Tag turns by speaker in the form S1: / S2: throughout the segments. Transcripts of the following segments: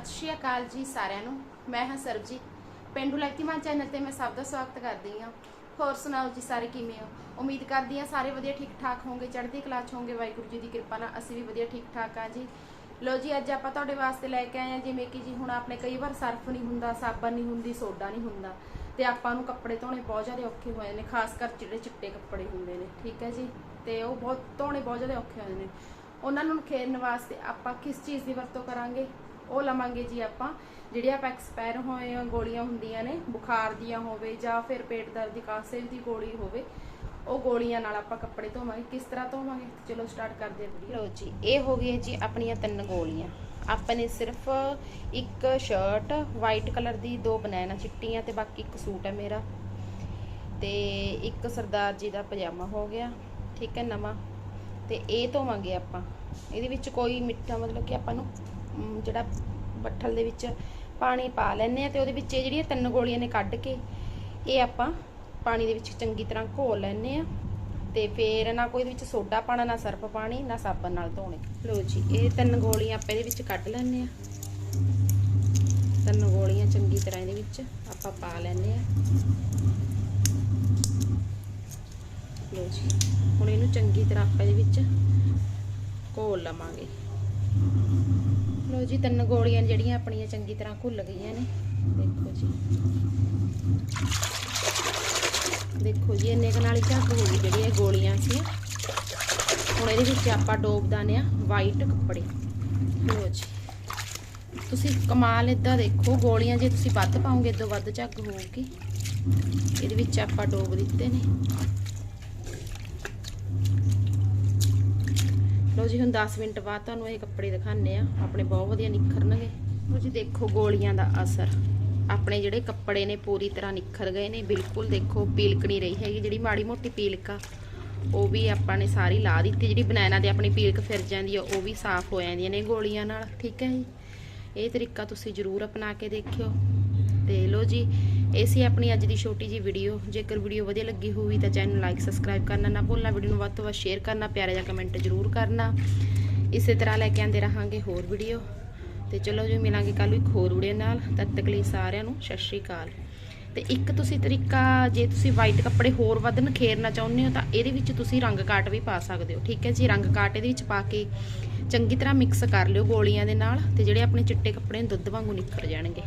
S1: ਸਤਿ ਸ੍ਰੀ ਅਕਾਲ ਜੀ ਸਾਰਿਆਂ ਨੂੰ। ਮੈਂ ਹਾਂ ਸਰਬਜੀਤ। ਪਿੰਡੂ ਲਕੀਮਾਨ ਚੈਨਲ ਤੇ ਮੈਂ ਸਭ ਦਾ ਸਵਾਗਤ ਕਰਦੀ ਹਾਂ। ਹੋਰ ਸੁਣਾਓ ਜੀ ਸਾਰੇ ਕਿਵੇਂ ਹੋ? ਉਮੀਦ ਕਰਦੀ ਹਾਂ ਸਾਰੇ ਵਧੀਆ ਠੀਕ ਠਾਕ ਹੋਵੋਗੇ ਚੜ੍ਹਦੀ ਕਲਾ 'ਚ ਹੋਵੋਗੇ ਵਾਹਿਗੁਰੂ ਜੀ ਦੀ ਕਿਰਪਾ ਨਾਲ ਅਸੀਂ ਵੀ ਵਧੀਆ ਠੀਕ ਠਾਕ ਆ ਜੀ। ਲੋ ਜੀ, ਅੱਜ ਆਪਾਂ ਤੁਹਾਡੇ ਵਾਸਤੇ ਲੈ ਕੇ ਆਏ ਹਾਂ। ਜਿਵੇਂ ਕਿ ਜੀ ਹੁਣ ਆਪਣੇ ਕਈ ਵਾਰ ਸਰਫ ਨਹੀਂ ਹੁੰਦਾ, ਸਾਬਣ ਨਹੀਂ ਹੁੰਦੀ, ਸੋਡਾ ਨਹੀਂ ਹੁੰਦਾ। ਤੇ ਆਪਾਂ ਨੂੰ ਕੱਪੜੇ ਧੋਣੇ ਬਹੁਤ ਜ਼ਿਆਦਾ ਔਖੇ ਹੋਏ ਨੇ, ਖਾਸ ਕਰ ਜਿਹੜੇ ਚਿੱਟੇ ਕੱਪੜੇ ਹੁੰਦੇ ਨੇ, ਠੀਕ ਹੈ ਜੀ? ਤੇ ਉਹ ਬਹੁਤ ਧੋਣੇ ਬਹੁਤ ਜ਼ਿਆਦਾ ਔਖੇ ਹੋਏ ਨੇ। ਉਹਨਾਂ ਨੂੰ ਖੇਰਨ ਵਾਸਤੇ ਆਪਾਂ ਕਿਸ ਚੀਜ਼ ਦੀ ਵਰਤੋਂ ਕਰਾਂਗੇ? ਉਹ ਲਵਾਂਗੇ ਜੀ ਆਪਾਂ। ਜਿਹੜੀਆਂ ਆਪਾਂ ਐਕਸਪਾਇਰ ਹੋਏ ਗੋਲੀਆਂ ਹੁੰਦੀਆਂ ਨੇ, ਬੁਖਾਰ ਦੀਆਂ ਹੋਵੇ ਜਾਂ ਫਿਰ ਪੇਟ ਦਰਦ ਦੀ ਕਾਸੇ ਦੀ ਗੋਲੀ ਹੋਵੇ, ਉਹ ਗੋਲੀਆਂ ਨਾਲ ਆਪਾਂ ਕੱਪੜੇ ਧੋਵਾਂਗੇ। ਕਿਸ ਤਰ੍ਹਾਂ ਧੋਵਾਂਗੇ? ਚਲੋ ਸਟਾਰਟ ਕਰਦੇ ਹਾਂ ਵੀਡੀਓ ਜੀ, ਇਹ ਹੋ ਗਈਆਂ ਜੀ ਆਪਣੀਆਂ ਤਿੰਨ ਗੋਲੀਆਂ। ਆਪਾਂ ਨੇ ਸਿਰਫ ਇੱਕ ਸ਼ਰਟ ਵਾਈਟ ਕਲਰ ਦੀ, ਦੋ ਬਨਾਨਾ ਚਿੱਟੀਆਂ ਤੇ ਬਾਕੀ ਇੱਕ ਸੂਟ ਹੈ ਮੇਰਾ। ਤੇ ਇੱਕ ਸਰਦਾਰ ਜੀ ਦਾ ਪਜਾਮਾ ਹੋ ਗਿਆ, ਠੀਕ ਹੈ ਨਵਾਂ। ਤੇ ਇਹ ਧੋਵਾਂਗੇ ਆਪਾਂ। ਇਹਦੇ ਵਿੱਚ ਕੋਈ ਮਿੱਠਾ ਮਤਲਬ ਕਿ ਆਪਾਂ ਨੂੰ ਜਿਹੜਾ ਬੱਠਲ ਦੇ ਵਿੱਚ ਪਾਣੀ ਪਾ ਲੈਣੇ ਆ ਤੇ ਉਹਦੇ ਵਿੱਚ ਇਹ ਜਿਹੜੀਆਂ ਤਿੰਨ ਗੋਲੀਆਂ ਨੇ ਕੱਢ ਕੇ ਇਹ ਆਪਾਂ ਪਾਣੀ ਦੇ ਵਿੱਚ ਚੰਗੀ ਤਰ੍ਹਾਂ ਘੋਲ ਲੈਣੇ ਆ ਤੇ ਫੇਰ ਨਾ ਕੋਈ ਇਹਦੇ ਵਿੱਚ ਸੋਡਾ ਪਾਣਾ ਨਾ ਸਰਫ ਪਾਣੀ, ਨਾ ਸਾਬਣ ਨਾਲ ਧੋਣੇ। ਲਓ ਜੀ, ਇਹ ਤਿੰਨ ਗੋਲੀਆਂ ਆਪਾਂ ਇਹਦੇ ਵਿੱਚ ਕੱਢ ਲੈਣੇ ਆ ਤਿੰਨ ਗੋਲੀਆਂ ਚੰਗੀ ਤਰ੍ਹਾਂ ਇਹਦੇ ਵਿੱਚ ਆਪਾਂ ਪਾ ਲੈਣੇ ਆ ਲਓ ਜੀ, ਹੁਣ ਇਹਨੂੰ ਚੰਗੀ ਤਰ੍ਹਾਂ ਆਪਾਂ ਇਹਦੇ ਵਿੱਚ ਘੋਲ ਲਵਾਂਗੇ। ਲਓ ਜੀ, ਤਿੰਨ ਗੋਲੀਆਂ ਜਿਹੜੀਆਂ ਆਪਣੀਆਂ ਚੰਗੀ ਤਰ੍ਹਾਂ ਘੁੱਲ ਗਈਆਂ ਨੇ। ਦੇਖੋ ਜੀ। ਦੇਖੋ ਜੀ, ਇੰਨੇ ਕੁ ਨਾਲ ਹੀ ਝੱਗ ਹੋ ਗਈ ਜਿਹੜੀ ਇਹ ਗੋਲੀਆਂ ਸੀ। ਹੁਣ ਇਹਦੇ ਵਿੱਚ ਆਪਾਂ ਡੋਬ ਦਾਨੇ ਆ ਵਾਈਟ ਕੱਪੜੇ। ਲਓ ਜੀ। ਤੁਸੀਂ ਕਮਾਲ ਇਦਾਂ ਦੇਖੋ, ਗੋਲੀਆਂ ਜੇ ਤੁਸੀਂ ਵੱਧ ਪਾਓਗੇ, ਇਦੋਂ ਵੱਧ ਝੱਗ ਹੋਊਗੀ। ਇਹਦੇ ਵਿੱਚ ਆਪਾਂ ਡੋਬ ਦਿੱਤੇ ਨੇ। ਲਓ ਜੀ, ਹੁਣ 10 ਮਿੰਟ ਬਾਅਦ ਤੁਹਾਨੂੰ ਇਹ ਕੱਪੜੇ ਦਿਖਾਣੇ ਆ ਆਪਣੇ ਬਹੁਤ ਵਧੀਆ ਨਿਖਰਨਗੇ ਲਓ ਜੀ, ਦੇਖੋ ਗੋਲੀਆਂ ਦਾ ਅਸਰ। ਆਪਣੇ ਜਿਹੜੇ ਕੱਪੜੇ ਨੇ, ਪੂਰੀ ਤਰ੍ਹਾਂ ਨਿਖਰ ਗਏ ਨੇ। ਬਿਲਕੁਲ ਦੇਖੋ, ਪੀਲਕ ਨਹੀਂ ਰਹੀ ਹੈਗੀ। ਜਿਹੜੀ ਮਾੜੀ ਮੋਟੀ ਪੀਲਕ ਆ, ਉਹ ਵੀ ਆਪਾਂ ਨੇ ਸਾਰੀ ਲਾ ਦਿੱਤੀ। ਜਿਹੜੀ ਬਨਾਨਾ ਤੇ ਆਪਣੀ ਪੀਲਕ ਫਿਰ ਜਾਂਦੀ ਆ, ਉਹ ਵੀ ਸਾਫ਼ ਹੋ ਜਾਂਦੀਆਂ ਨੇ ਗੋਲੀਆਂ ਨਾਲ। ਠੀਕ ਹੈ ਜੀ? ਇਹ ਤਰੀਕਾ ਤੁਸੀਂ ਜ਼ਰੂਰ ਅਪਣਾ ਕੇ ਦੇਖਿਓ। ਤੇ ਲੋ ਜੀ ਇਹ ਸੀ ਆਪਣੀ ਅੱਜ ਦੀ ਛੋਟੀ ਜੀ ਵੀਡੀਓ। ਜੇਕਰ ਵੀਡੀਓ ਵਧੀਆ ਲੱਗੀ ਹੋਵੇ ਤਾਂ ਚੈਨਲ ਨੂੰ ਲਾਈਕ ਸਬਸਕ੍ਰਾਈਬ ਕਰਨਾ ਨਾ ਭੁੱਲਣਾ, ਵੀਡੀਓ ਨੂੰ ਵੱਧ ਤੋਂ ਵੱਧ ਸ਼ੇਅਰ ਕਰਨਾ, ਪਿਆਰਾ ਜਿਹਾ ਕਮੈਂਟ ਜ਼ਰੂਰ ਕਰਨਾ। ਇਸੇ ਤਰ੍ਹਾਂ ਲੈ ਕੇ ਆਂਦੇ ਰਹਾਂਗੇ ਹੋਰ ਵੀਡੀਓ। ਤੇ ਚਲੋ ਜੀ, ਮਿਲਾਂਗੇ ਕੱਲ ਇੱਕ ਹੋਰ ਵੀਡੀਓ ਨਾਲ। ਤਦ ਤੱਕ ਲਈ ਸਾਰਿਆਂ ਨੂੰ ਸਤਿ ਸ਼੍ਰੀ ਅਕਾਲ। ਤੇ ਇੱਕ ਤੁਸੀਂ ਤਰੀਕਾ, ਜੇ ਤੁਸੀਂ ਵਾਈਟ ਕੱਪੜੇ ਹੋਰ ਵੱਧ ਨਖੇਰਨਾ ਚਾਹੁੰਦੇ ਹੋ ਤਾਂ ਇਹਦੇ ਵਿੱਚ ਤੁਸੀਂ ਰੰਗ ਕਾਟ ਵੀ ਪਾ ਸਕਦੇ ਹੋ, ਠੀਕ ਹੈ ਜੀ? ਰੰਗ ਕਾਟ ਇਹਦੇ ਵਿੱਚ ਪਾ ਕੇ ਚੰਗੀ ਤਰ੍ਹਾਂ ਮਿਕਸ ਕਰ ਲਿਓ ਗੋਲੀਆਂ ਦੇ ਨਾਲ ਤੇ ਜਿਹੜੇ ਆਪਣੇ ਚਿੱਟੇ ਕੱਪੜੇ ਦੁੱਧ ਵਾਂਗੂ ਨਿਖਰ ਜਾਣਗੇ।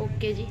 S1: ਓਕੇ ਜੀ।